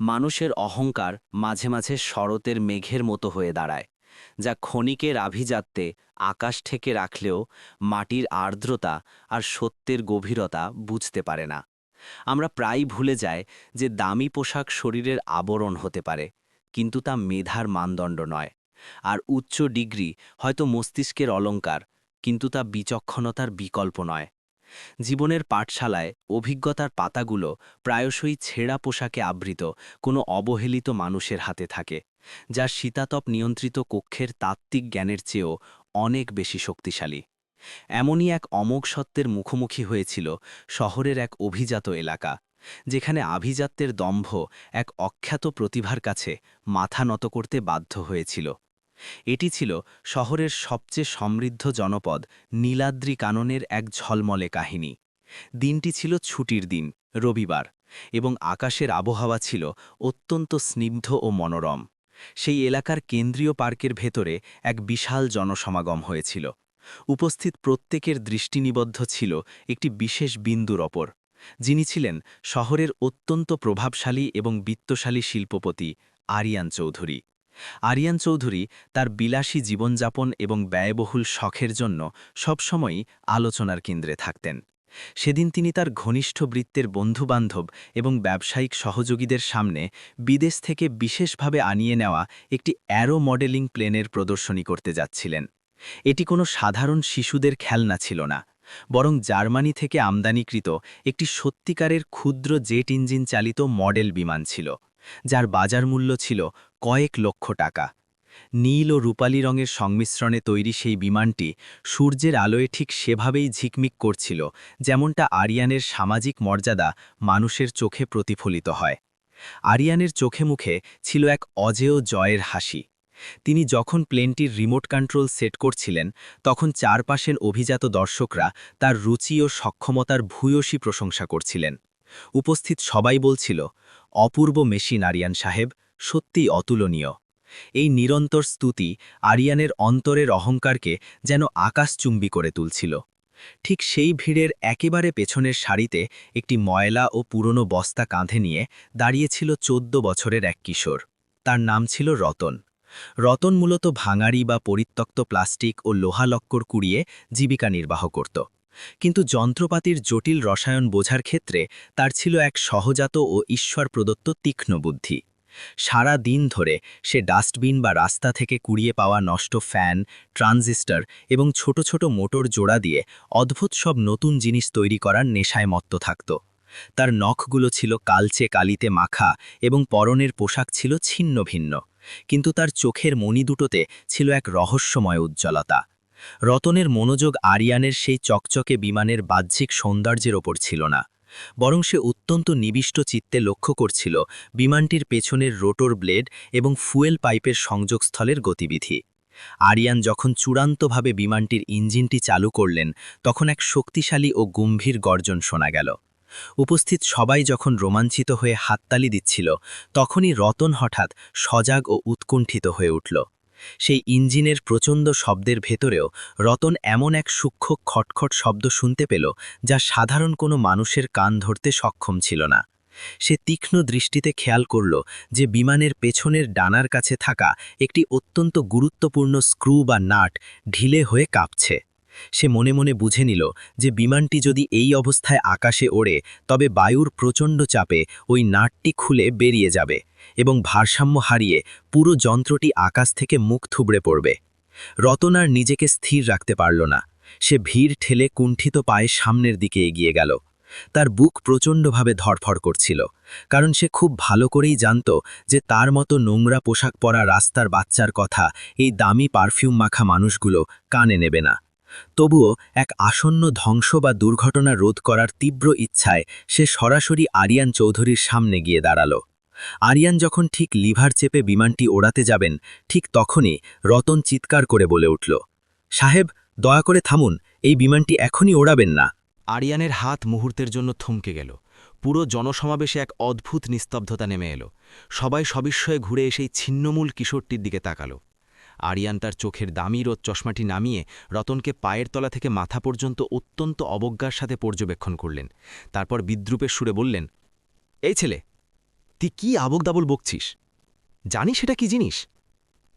মানুষের অহংকার মাঝে মাঝে শরতের মেঘের মতো হয়ে দাঁড়ায়, যা ক্ষণিকের আভিজাত্যে আকাশ থেকে রাখলেও মাটির আর্দ্রতা আর সত্যের গভীরতা বুঝতে পারে না। আমরা প্রায় ভুলে যাই যে দামি পোশাক শরীরের আবরণ হতে পারে, কিন্তু তা মেধার মানদণ্ড নয়। আর উচ্চ ডিগ্রি হয়তো মস্তিষ্কের অলঙ্কার কিন্তু তা বিচক্ষণতার বিকল্প নয়। জীবনের পাঠশালায় অভিজ্ঞতার পাতাগুলো প্রায়শই ছেঁড়া পোশাকে আবৃত কোনো অবহেলিত মানুষের হাতে থাকে, যা শীতাতপ নিয়ন্ত্রিত কক্ষের তাত্ত্বিক জ্ঞানের চেয়েও অনেক বেশি শক্তিশালী। এমনই এক অমোঘ সত্যের মুখোমুখি হয়েছিল শহরের এক অভিজাত এলাকা, যেখানে আভিজাত্যের দম্ভ এক অখ্যাত প্রতিভার কাছে মাথা নত করতে বাধ্য হয়েছিল। এটি ছিল শহরের সবচেয়ে সমৃদ্ধ জনপদ নীলাদ্রি কাননের এক ঝলমলে কাহিনী। দিনটি ছিল ছুটির দিন, রবিবার, এবং আকাশের আবহাওয়া ছিল অত্যন্ত স্নিগ্ধ ও মনোরম। সেই এলাকার কেন্দ্রীয় পার্কের ভেতরে এক বিশাল জনসমাগম হয়েছিল। উপস্থিত প্রত্যেকের দৃষ্টি নিবদ্ধ ছিল একটি বিশেষ বিন্দুর ওপর, যিনি ছিলেন শহরের অত্যন্ত প্রভাবশালী এবং বিত্তশালী শিল্পপতি আরিয়ান চৌধুরী। আরিয়ান চৌধুরী তার বিলাসী জীবনযাপন এবং ব্যয়বহুল শখের জন্য সবসময়ই আলোচনার কেন্দ্রে থাকতেন। সেদিন তিনি তার ঘনিষ্ঠ বৃত্তের বন্ধুবান্ধব এবং ব্যবসায়িক সহযোগীদের সামনে বিদেশ থেকে বিশেষভাবে আনিয়ে নেওয়া একটি অ্যারো মডেলিং প্লেনের প্রদর্শনী করতে যাচ্ছিলেন। এটি কোনো সাধারণ শিশুদের খেলনা ছিল না, বরং জার্মানি থেকে আমদানিকৃত একটি সত্যিকারের ক্ষুদ্র জেট ইঞ্জিন চালিত মডেল বিমান ছিল, যার বাজার মূল্য ছিল কয়েক লক্ষ টাকা। নীল ও রূপালী রঙের সংমিশ্রণে তৈরি সেই বিমানটি সূর্যের আলোয় ঠিক সেভাবেই ঝিকমিক করছিল, যেমনটা আরিয়ানের সামাজিক মর্যাদা মানুষের চোখে প্রতিফলিত হয়। আরিয়ানের চোখে মুখে ছিল এক অজেয় জয়ের হাসি। তিনি যখন প্লেনটির রিমোট কন্ট্রোল সেট করছিলেন, তখন চারপাশের অভিজাত দর্শকরা তার রুচি ও সক্ষমতার ভূয়সী প্রশংসা করছিলেন। উপস্থিত সবাই বলছিল, অপূর্ব মেশিন, আরিয়ান সাহেব। সত্যিই অতুলনীয়। এই নিরন্তর স্তুতি আরিয়ানের অন্তরের অহংকারকে যেন আকাশচুম্বী করে তুলছিল। ঠিক সেই ভিড়ের একেবারে পেছনের সারিতে একটি ময়লা ও পুরনো বস্তা কাঁধে নিয়ে দাঁড়িয়েছিল চোদ্দ বছরের এক কিশোর। তার নাম ছিল রতন। রতন মূলত ভাঙাড়ি বা পরিত্যক্ত প্লাস্টিক ও লোহালক্কর কুড়িয়ে জীবিকা নির্বাহ করত। কিন্তু যন্ত্রপাতির জটিল রসায়ন বোঝার ক্ষেত্রে তার ছিল এক সহজাত ও ঈশ্বর প্রদত্ত তীক্ষ্ণ বুদ্ধি। সারা দিন ধরে সে ডাস্টবিন বা রাস্তা থেকে কুড়িয়ে পাওয়া নষ্ট ফ্যান, ট্রানজিস্টার এবং ছোট ছোট মোটর জোড়া দিয়ে অদ্ভুত সব নতুন জিনিস তৈরি করার নেশায় মত্ত থাকত। তার নখগুলো ছিল কালচে কালিতে মাখা এবং পরনের পোশাক ছিল ছিন্ন ভিন্ন। কিন্তু তার চোখের মণি দুটোতে ছিল এক রহস্যময় উজ্জ্বলতা। রতনের মনোযোগ আরিয়ানের সেই চকচকে বিমানের বাহ্যিক সৌন্দর্যের ওপর ছিল না। বরং সে অত্যন্ত নিবিষ্ট চিত্তে লক্ষ্য করছিল বিমানটির পেছনের রোটর ব্লেড এবং ফুয়েল পাইপের সংযোগস্থলের গতিবিধি। আরিয়ান যখন চূড়ান্তভাবে বিমানটির ইঞ্জিনটি চালু করলেন, তখন এক শক্তিশালী ও গম্ভীর গর্জন শোনা গেল। উপস্থিত সবাই যখন রোমাঞ্চিত হয়ে হাততালি দিচ্ছিল, তখনই রতন হঠাৎ সজাগ ও উৎকণ্ঠিত হয়ে উঠল। সেই ইঞ্জিনের প্রচণ্ড শব্দের ভেতরেও রতন এমন এক সূক্ষ্ম খটখট শব্দ শুনতে পেল যা সাধারণ কোনো মানুষের কান ধরতে সক্ষম ছিল না। সে তীক্ষ্ণ দৃষ্টিতে খেয়াল করল যে বিমানের পেছনের ডানার কাছে থাকা একটি অত্যন্ত গুরুত্বপূর্ণ স্ক্রু বা নাট ঢিলে হয়ে কাঁপছে। সে মনে মনে বুঝে নিল যে বিমানটি যদি এই অবস্থায় আকাশে ওড়ে, তবে বায়ুর প্রচণ্ড চাপে ওই নাটটি খুলে বেরিয়ে যাবে এবং ভারসাম্য হারিয়ে পুরো যন্ত্রটি আকাশ থেকে মুখ থুবড়ে পড়বে। রতন আর নিজেকে স্থির রাখতে পারল না। সে ভিড় ঠেলে কুণ্ঠিত পায়ে সামনের দিকে এগিয়ে গেল। তার বুক প্রচণ্ডভাবে ধরফড় করছিল, কারণ সে খুব ভালো করেই জানত যে তার মতো নোংরা পোশাক পরা রাস্তার বাচ্চার কথা এই দামি পারফিউম মাখা মানুষগুলো কানে নেবে না। তবুও এক আসন্ন ধ্বংস বা দুর্ঘটনা রোধ করার তীব্র ইচ্ছায় সে সরাসরি আরিয়ান চৌধুরীর সামনে গিয়ে দাঁড়াল। আরিয়ান যখন ঠিক লিভার চেপে বিমানটি ওড়াতে যাবেন, ঠিক তখনই রতন চিৎকার করে বলে উঠল, সাহেব, দয়া করে থামুন, এই বিমানটি এখনই ওড়াবেন না। আরিয়ানের হাত মুহূর্তের জন্য থমকে গেল। পুরো জনসমাবেশে এক অদ্ভুত নিস্তব্ধতা নেমে এলো। সবাই সবিস্ময়ে ঘুরে এসেই ছিন্নমূল কিশোরটির দিকে তাকালো। আরিয়ান তার চোখের দামি রোদ চশমাটি নামিয়ে রতনকে পায়ের তলা থেকে মাথা পর্যন্ত অত্যন্ত অবজ্ঞার সাথে পর্যবেক্ষণ করলেন। তারপর বিদ্রুপের সুরে বললেন, এই ছেলে, তুই কী আবল দাবল বকছিস? জানিস সেটা কি জিনিস?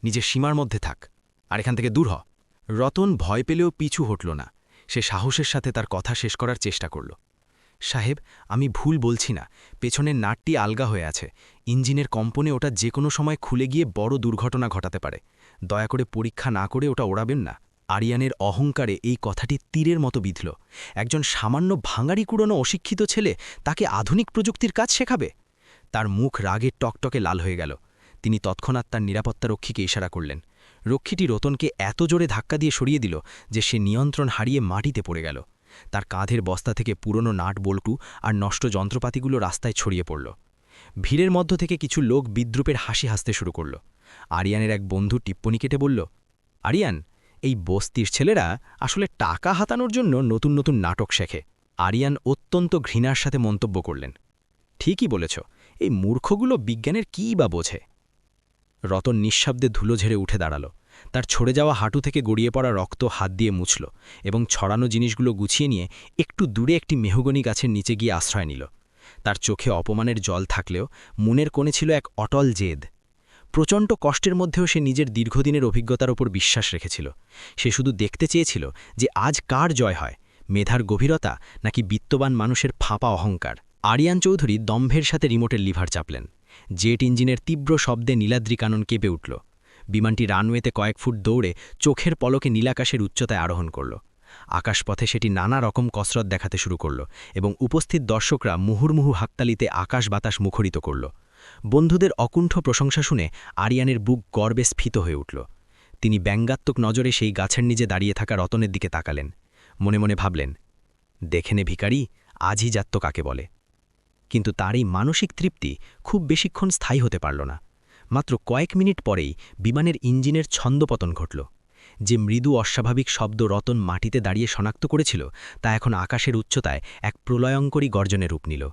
নিজের সীমার মধ্যে থাক, আর এখান থেকে দূর হ। রতন ভয় পেলেও পিছু হটল না। সে সাহসের সাথে তার কথা শেষ করার চেষ্টা করল। সাহেব, আমি ভুল বলছি না। পেছনের নাটটি আলগা হয়ে আছে। ইঞ্জিনের কম্পনে ওটা যে কোনো সময় খুলে গিয়ে বড় দুর্ঘটনা ঘটাতে পারে। দয়া করে পরীক্ষা না করে ওটা ওড়াবেন না। আরিয়ানের অহংকারে এই কথাটি তীরের মতো বিঁধল। একজন সামান্য ভাঙাড়ি কুড়োনো অশিক্ষিত ছেলে তাকে আধুনিক প্রযুক্তির কাজ শেখাবে? তার মুখ রাগে টকটকে লাল হয়ে গেল। তিনি তৎক্ষণাৎ তার নিরাপত্তারক্ষীকে ইশারা করলেন। রক্ষীটি রতনকে এত জোরে ধাক্কা দিয়ে সরিয়ে দিল যে সে নিয়ন্ত্রণ হারিয়ে মাটিতে পড়ে গেল। তার কাঁধের বস্তা থেকে পুরনো নাট বল্টু আর নষ্ট যন্ত্রপাতিগুলো রাস্তায় ছড়িয়ে পড়ল। ভিড়ের মধ্য থেকে কিছু লোক বিদ্রুপের হাসি হাসতে শুরু করল। আরিয়ানের এক বন্ধু টিপ্পনি কেটে বলল, আরিয়ান, এই বস্তির ছেলেরা আসলে টাকা হাতানোর জন্য নতুন নতুন নাটক শেখে। আরিয়ান অত্যন্ত ঘৃণার সাথে মন্তব্য করলেন, ঠিকই বলেছ, এই মূর্খগুলো বিজ্ঞানের কী বা বোঝে? রতন নিঃশব্দে ধুলো ঝেড়ে উঠে দাঁড়াল। তার ছড়ে যাওয়া হাঁটু থেকে গড়িয়ে পড়া রক্ত হাত দিয়ে মুছল এবং ছড়ানো জিনিসগুলো গুছিয়ে নিয়ে একটু দূরে একটি মেহগনি গাছের নিচে গিয়ে আশ্রয় নিল। তার চোখে অপমানের জল থাকলেও মনের কোণে ছিল এক অটল জেদ। প্রচণ্ড কষ্টের মধ্যেও সে নিজের দীর্ঘদিনের অভিজ্ঞতার ওপর বিশ্বাস রেখেছিল। সে শুধু দেখতে চেয়েছিল যে আজ কার জয় হয়, মেধার গভীরতা নাকি বিত্তবান মানুষের ফাঁপা অহংকার। আরিয়ান চৌধুরী দম্ভের সাথে রিমোটের লিভার চাপলেন। জেট ইঞ্জিনের তীব্র শব্দে নীলাদ্রি কানন কেঁপে উঠল। বিমানটি রানওয়েতে কয়েক ফুট দৌড়ে চোখের পলকে নীলাকাশের উচ্চতায় আরোহণ করল। আকাশপথে সেটি নানা রকম কসরত দেখাতে শুরু করল এবং উপস্থিত দর্শকরা মুহুর্মুহু হাকতালিতে আকাশ বাতাস মুখরিত করল। বন্ধুদের অকুণ্ঠ প্রশংসা শুনে আরিয়ানের বুক গর্বে স্ফীত হয়ে উঠল। তিনি ব্যঙ্গাত্মক নজরে সেই গাছের নিচে দাঁড়িয়ে থাকা রতনের দিকে তাকালেন। মনে মনে ভাবলেন, দেখে নে ভিকারি আজই যাত্য কাকে বলে? কিন্তু তার এই মানসিক তৃপ্তি খুব বেশিক্ষণ স্থায়ী হতে পারল না। মাত্র কয়েক মিনিট পরেই বিমানের ইঞ্জিনের ছন্দপতন ঘটল। যে মৃদু অস্বাভাবিক শব্দ রতন মাটিতে দাঁড়িয়ে শনাক্ত করেছিল, তা এখন আকাশের উচ্চতায় এক প্রলয়ঙ্করী গর্জনে রূপ নিল।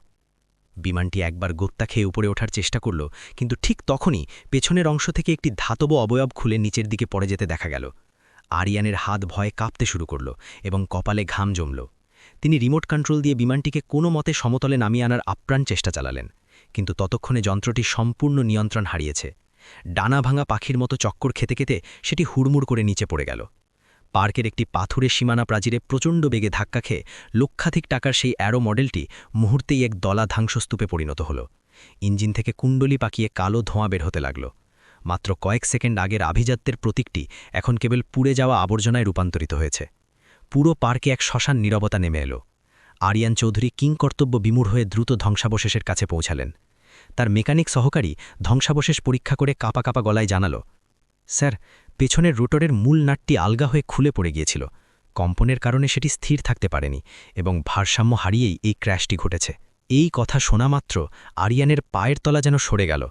বিমানটি একবার গোত্তা খেয়ে উপরে ওঠার চেষ্টা করল, কিন্তু ঠিক তখনই পেছনের অংশ থেকে একটি ধাতব অবয়ব খুলে নিচের দিকে পড়ে যেতে দেখা গেল। আরিয়ানের হাত ভয়ে কাঁপতে শুরু করল এবং কপালে ঘাম জমল। তিনি রিমোট কন্ট্রোল দিয়ে বিমানটিকে কোনো মতে সমতলে নামিয়ে আনার আপ্রাণ চেষ্টা চালালেন, কিন্তু ততক্ষণে যন্ত্রটি সম্পূর্ণ নিয়ন্ত্রণ হারিয়েছে। ডানা ভাঙা পাখির মতো চক্কর খেতে খেতে সেটি হুড়মুড় করে নিচে পড়ে গেল। পার্কের একটি পাথুরে সীমানা প্রাচীরে প্রচণ্ড বেগে ধাক্কা খেয়ে লক্ষাধিক টাকার সেই অ্যারো মডেলটি মুহূর্তেই এক দলা ধ্বংসস্তূপে পরিণত হল। ইঞ্জিন থেকে কুণ্ডলি পাকিয়ে কালো ধোঁয়া বের হতে লাগল। মাত্র কয়েক সেকেন্ড আগের আভিজাত্যের প্রতীকটি এখন কেবল পুড়ে যাওয়া আবর্জনায় রূপান্তরিত হয়েছে। পুরো পার্কে এক শ্মশান নীরবতা নেমে এলো। আরিয়ান চৌধুরী কিংকর্তব্য বিমূঢ় হয়ে দ্রুত ধ্বংসাবশেষের কাছে পৌঁছালেন। তার মেকানিক সহকারী ধ্বংসাবশেষ পরীক্ষা করে কাপা কাপা গলায় জানাল স্যার, পেছনের রোটরের মূল নাটটি আলগা হয়ে খুলে পড়ে গিয়েছিল। কম্পনের কারণে সেটি স্থির থাকতে পারেনি এবং ভারসাম্য হারিয়েই এই ক্র্যাশটি ঘটেছে। এই কথা শোনা মাত্র আরিয়ানের পায়ের তলা যেন সরে গেল।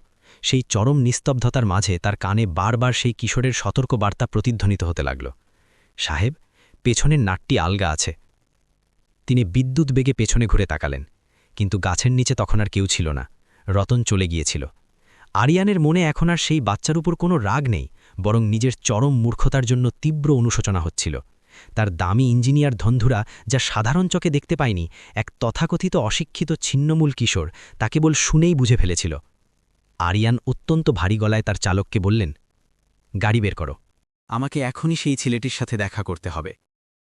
সেই চরম নিস্তব্ধতার মাঝে তার কানে বারবার সেই কিশোরের সতর্ক বার্তা প্রতিধ্বনিত হতে লাগল। সাহেব, পেছনের নাটটি আলগা আছে। তিনি বিদ্যুৎ বেগে পেছনে ঘুরে তাকালেন, কিন্তু গাছের নিচে তখন আর কেউ ছিল না। রতন চলে গিয়েছিল। আরিয়ানের মনে এখন আর সেই বাচ্চার উপর কোনো রাগ নেই। বরং নিজের চরম মূর্খতার জন্য তীব্র অনুশোচনা হচ্ছিল। তার দামি ইঞ্জিনিয়ার ধন্ধুরা যা সাধারণ চোখে দেখতে পায়নি, এক তথাকথিত অশিক্ষিত ছিন্নমূল কিশোর তা কেবল শুনেই বুঝে ফেলেছিল। আরিয়ান অত্যন্ত ভারী গলায় তার চালককে বললেন, গাড়ি বের করো। আমাকে এখনই সেই ছেলেটির সাথে দেখা করতে হবে।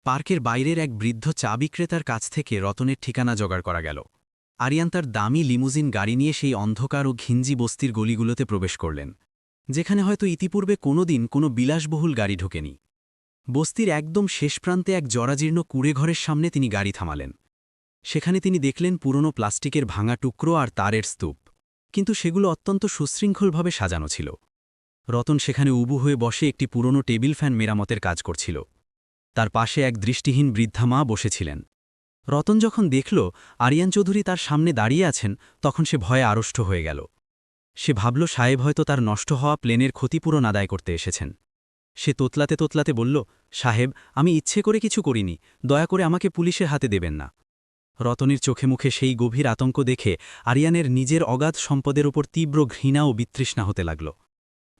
পার্কের বাইরের এক বৃদ্ধ চা বিক্রেতার কাছ থেকে রতনের ঠিকানা জোগাড় করা গেল। আরিয়ান তার দামি লিমুজিন গাড়ি নিয়ে সেই অন্ধকার ও ঘিঞ্জি বস্তির গলিগুলোতে প্রবেশ করলেন। যেখানে হয়তো ইতিপূর্বে কোনোদিন কোনো বিলাসবহুল গাড়ি ঢোকেনি। বস্তির একদম শেষ প্রান্তে এক জরাজীর্ণ কুড়েঘরের সামনে তিনি গাড়ি থামালেন। সেখানে তিনি দেখলেন পুরনো প্লাস্টিকের ভাঙা টুকরো আর তারের স্তূপ, কিন্তু সেগুলো অত্যন্ত সুশৃঙ্খলভাবে সাজানো ছিল। রতন সেখানে উবু হয়ে বসে একটি পুরনো টেবিল ফ্যান মেরামতের কাজ করছিল। তার পাশে এক দৃষ্টিহীন বৃদ্ধা মা বসেছিলেন। রতন যখন দেখল, আরিয়ান চৌধুরী তার সামনে দাঁড়িয়ে আছেন, তখন সে ভয়ে আড়ষ্ট হয়ে গেল। সে ভাবল সাহেব হয়তো তার নষ্ট হওয়া প্লেনের ক্ষতিপূরণ আদায় করতে এসেছেন। সে তোতলাতে তোতলাতে বলল, সাহেব, আমি ইচ্ছে করে কিছু করিনি, দয়া করে আমাকে পুলিশের হাতে দেবেন না। রতনের চোখে মুখে সেই গভীর আতঙ্ক দেখে আরিয়ানের নিজের অগাধ সম্পদের ওপর তীব্র ঘৃণা ও বিতৃষ্ণা হতে লাগল।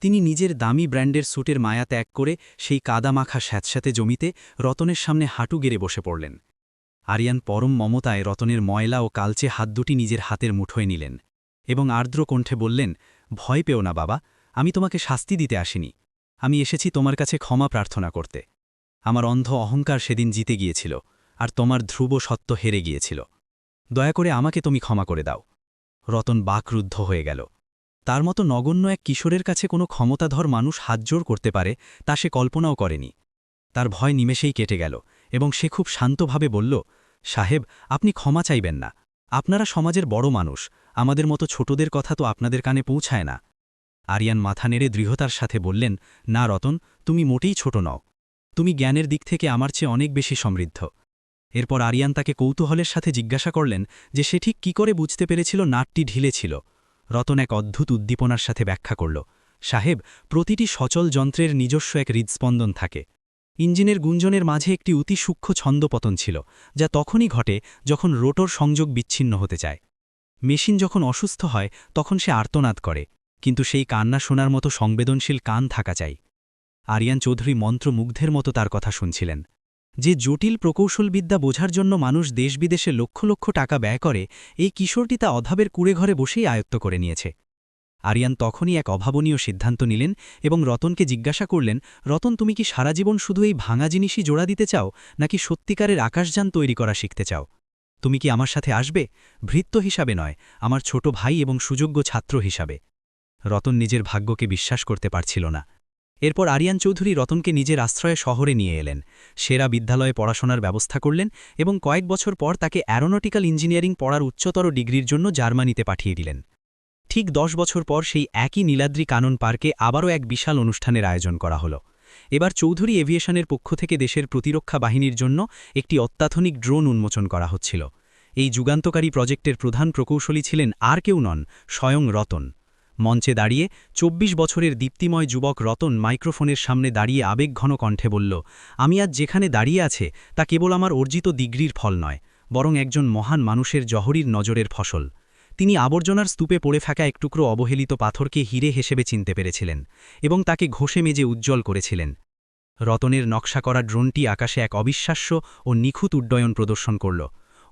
তিনি নিজের দামি ব্র্যান্ডের স্যুটের মায়া ত্যাগ করে সেই কাদামাখা স্যাঁতস্যাঁতে জমিতে রতনের সামনে হাঁটু গেড়ে বসে পড়লেন। আরিয়ান পরম মমতায় রতনের ময়লা ও কালচে হাত দুটি নিজের হাতের মুঠোয় নিলেন। এবং আর্দ্র কণ্ঠে বললেন, ভয় পেও না বাবা, আমি তোমাকে শাস্তি দিতে আসিনি। আমি এসেছি তোমার কাছে ক্ষমা প্রার্থনা করতে। আমার অন্ধ অহংকার সেদিন জিতে গিয়েছিল, আর তোমার ধ্রুব সত্য হেরে গিয়েছিল। দয়া করে আমাকে তুমি ক্ষমা করে দাও রতন বাকরুদ্ধ হয়ে গেল। তার মতো নগণ্য এক কিশোরের কাছে কোনো ক্ষমতাধর মানুষ হাতজোর করতে পারে, তা সে কল্পনাও করেনি। তার ভয় নিমেষেই কেটে গেল এবং সে খুব শান্তভাবে বলল, সাহেব, আপনি ক্ষমা চাইবেন না। আপনারা সমাজের বড় মানুষ আমাদের মতো ছোটদের কথা তো আপনাদের কানে পৌঁছায় না। আরিয়ান মাথা নেড়ে দৃঢ়তার সাথে বললেন, না রতন, তুমি মোটেই ছোট নও। তুমি জ্ঞানের দিক থেকে আমার চেয়ে অনেক বেশি সমৃদ্ধ। এরপর আরিয়ান তাকে কৌতূহলের সাথে জিজ্ঞাসা করলেন যে সে ঠিক কী করে বুঝতে পেরেছিল নাটটি ঢিলে ছিল। রতন এক অদ্ভুত উদ্দীপনার সাথে ব্যাখ্যা করল, সাহেব, প্রতিটি সচল যন্ত্রের নিজস্ব এক হৃদস্পন্দন থাকে। ইঞ্জিনের গুঞ্জনের মাঝে একটি অতি সূক্ষ্ম ছন্দপতন ছিল, যা তখনই ঘটে যখন রোটর সংযোগ বিচ্ছিন্ন হতে চায়। মেশিন যখন অসুস্থ হয়, তখন সে আর্তনাদ করে, কিন্তু সেই কান্না শোনার মতো সংবেদনশীল কান থাকা চাই। আরিয়ান চৌধুরী মন্ত্রমুগ্ধের মতো তার কথা শুনছিলেন। যে জটিল প্রকৌশলবিদ্যা বোঝার জন্য মানুষ দেশবিদেশে লক্ষ লক্ষ টাকা ব্যয় করে, এই কিশোরটি তা অধাবের কুড়ে ঘরে বসেই আয়ত্ত করে নিয়েছে। আরিয়ান তখনই এক অভাবনীয় সিদ্ধান্ত নিলেন এবং রতনকে জিজ্ঞাসা করলেন, রতন, তুমি কি সারা জীবন শুধু এই ভাঙা জিনিসই জোড়া দিতে চাও, নাকি সত্যিকারের আকাশযান তৈরি করা শিখতে চাও? তুমি কি আমার সাথে আসবে? ভৃত্য হিসাবে নয়, আমার ছোট ভাই এবং সুযোগ্য ছাত্র হিসাবে। রতন নিজের ভাগ্যকে বিশ্বাস করতে পারছিল না। এরপর আরিয়ান চৌধুরী রতনকে নিজের আশ্রয়ে শহরে নিয়ে এলেন। সেরা বিদ্যালয়ে পড়াশোনার ব্যবস্থা করলেন এবং কয়েক বছর পর তাকে অ্যারোনটিক্যাল ইঞ্জিনিয়ারিং পড়ার উচ্চতর ডিগ্রির জন্য জার্মানিতে পাঠিয়ে দিলেন। ঠিক দশ বছর পর সেই একই নীলাদ্রি কানন পার্কে আবারও এক বিশাল অনুষ্ঠানের আয়োজন করা হলো। এবার চৌধুরী এভিয়েশনের পক্ষ থেকে দেশের প্রতিরক্ষা বাহিনীর জন্য একটি অত্যাধুনিক ড্রোন উন্মোচন করা হচ্ছিল। এই যুগান্তকারী প্রজেক্টের প্রধান প্রকৌশলী ছিলেন আর কেউ নন, স্বয়ং রতন। মঞ্চে দাঁড়িয়ে ২৪ বছরের দীপ্তিময় যুবক রতন মাইক্রোফোনের সামনে দাঁড়িয়ে আবেগঘন কণ্ঠে বলল, আমি আজ যেখানে দাঁড়িয়ে আছে, তা কেবল আমার অর্জিত ডিগ্রির ফল নয়, বরং একজন মহান মানুষের জহরির নজরের ফসল। তিনি আবর্জনার স্তূপে পড়ে থাকা এক টুকরো অবহেলিত পাথরকে হিরে হিসেবে চিনতে পেরেছিলেন এবং তাকে ঘষে মেজে উজ্জ্বল করেছিলেন। রতনের নকশা করা ড্রোনটি আকাশে এক অবিশ্বাস্য ও নিখুঁত উড্ডয়ন প্রদর্শন করল।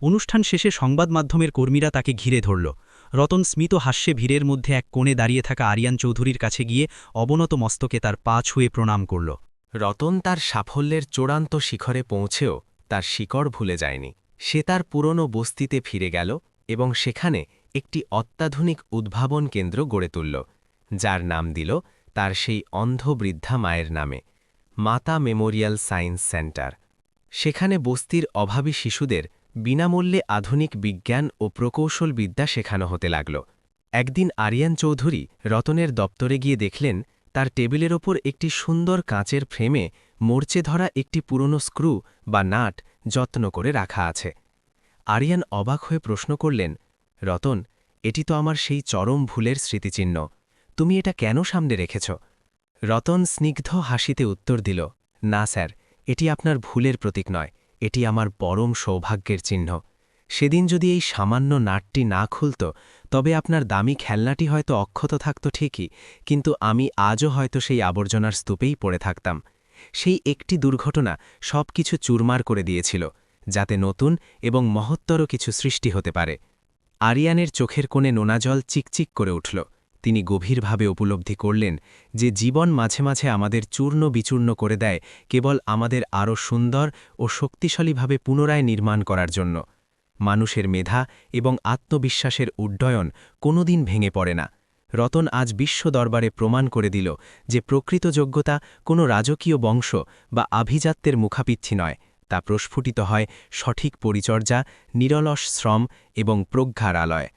অনুষ্ঠান শেষে সংবাদ মাধ্যমের কর্মীরা তাকে ঘিরে ধরল। রতন স্মিত হাস্যে ভিড়ের মধ্যে এক কোণে দাঁড়িয়ে থাকা আরিয়ান চৌধুরীর কাছে গিয়ে অবনত মস্তকে তার পা ছুঁয়ে প্রণাম করল। রতন তার সাফল্যের চূড়ান্ত শিখরে পৌঁছেও তার শিকড় ভুলে যায়নি। সে তার পুরনো বস্তিতে ফিরে গেল এবং সেখানে একটি অত্যাধুনিক উদ্ভাবন কেন্দ্র গড়ে তুলল, যার নাম দিল তার সেই অন্ধ বৃদ্ধা মায়ের নামে, মাতা মেমোরিয়াল সায়েন্স সেন্টার। সেখানে বস্তির অভাবী শিশুদের বিনামূল্যে আধুনিক বিজ্ঞান ও প্রকৌশল বিদ্যা শেখানো হতে লাগল। একদিন আরিয়ান চৌধুরী রতনের দপ্তরে গিয়ে দেখলেন, তার টেবিলের ওপর একটি সুন্দর কাঁচের ফ্রেমে মরচে ধরা একটি পুরনো স্ক্রু বা নাট যত্ন করে রাখা আছে। আরিয়ান অবাক হয়ে প্রশ্ন করলেন রতন, এটি তো আমার সেই চরম ভুলের স্মৃতিচিহ্ন। তুমি এটা কেন সামনে রেখেছ? রতন স্নিগ্ধ হাসিতে উত্তর দিল, না, স্যার, এটি আপনার ভুলের প্রতীক নয়। এটি আমার পরম সৌভাগ্যের চিহ্ন। সেদিন যদি এই সামান্য নাটটি না খুলত, তবে আপনার দামি খেলনাটি হয়তো অক্ষত থাকত ঠিকই, কিন্তু আমি আজও হয়তো সেই আবর্জনার স্তূপেই পড়ে থাকতাম। সেই একটি দুর্ঘটনা সব কিছু চুরমার করে দিয়েছিল, যাতে নতুন এবং মহত্তর কিছু সৃষ্টি হতে পারে। আরিয়ানের চোখের কোণে নোনাজল চিকচিক করে উঠল। তিনি গভীরভাবে উপলব্ধি করলেন যে জীবন মাঝে মাঝে আমাদের চূর্ণ বিচূর্ণ করে দেয় কেবল আমাদের আরও সুন্দর ও শক্তিশালীভাবে পুনরায় নির্মাণ করার জন্য। মানুষের মেধা এবং আত্মবিশ্বাসের উড্ডয়ন কোনোদিন ভেঙে পড়ে না। রতন আজ বিশ্ব দরবারে প্রমাণ করে দিল যে প্রকৃত যোগ্যতা কোনো রাজকীয় বংশ বা আভিজাত্যের মুখাপিচ্ছি নয়। তা প্রস্ফুটিত হয় সঠিক পরিচর্যা নিরলস শ্রম এবং প্রজ্ঞার আলয়।